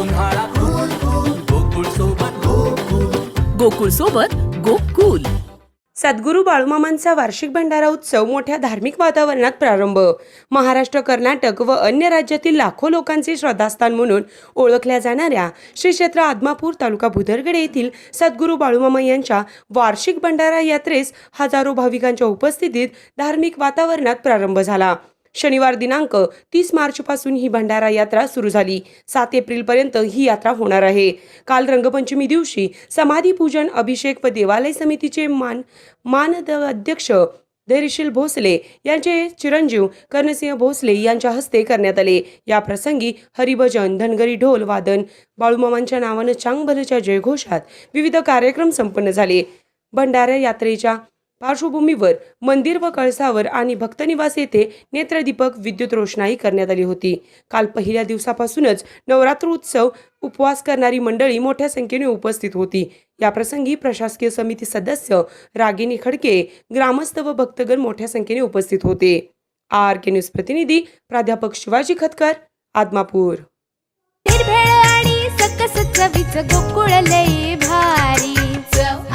उन्हाळा गोकुळ सोबत गोकुल. गोकुळ सोबत गोकुल. सद्गुरू बाळूमामांचा वार्षिक भंडारा उत्सव मोठ्या धार्मिक वातावरणात प्रारंभ. महाराष्ट्र कर्नाटक व अन्य राज्यातील लाखो लोकांचे श्रद्धास्थान म्हणून ओळखल्या जाणाऱ्या श्री क्षेत्र आदमापूर तालुका भुदरगडे येथील सद्गुरू बाळूमामा यांच्या वार्षिक भंडारा यात्रेस हजारो भाविकांच्या उपस्थितीत धार्मिक वातावरणात प्रारंभ झाला. शनिवार दिनांक तीस मार्चपासून ही भंडारा यात्रा सुरू झाली. सात एप्रिलपर्यंत ही यात्रा होणार आहे. काल रंगपंचमी दिवशी समाधी पूजन अभिषेक व देवालय समितीचे मान मानद अध्यक्ष धैर्यशील भोसले यांचे चिरंजीव कर्णसिंह भोसले यांच्या हस्ते करण्यात आले. या प्रसंगी हरिभजन धनगरी ढोल वादन बाळूमामांच्या नावानं चांगभलच्या जयघोषात विविध कार्यक्रम संपन्न झाले. भंडारा यात्रेच्या पार्श्वभूमीवर मंदिर व कळसावर आणि भक्तनिवास येथे नेत्रदीपक विद्युत रोषणाई करण्यात आली होती. काल पहिल्या दिवसापासूनच नवरात्र उत्सव उपवास करणारी मंडळी मोठ्या संख्येने उपस्थित होती. याप्रसंगी प्रशासकीय समिती सदस्य रागिनी खडके ग्रामस्थ व भक्तगण मोठ्या संख्येने उपस्थित होते. आर के न्यूज प्रतिनिधी प्राध्यापक शिवाजी खतकर आदमापूर. गोकुळ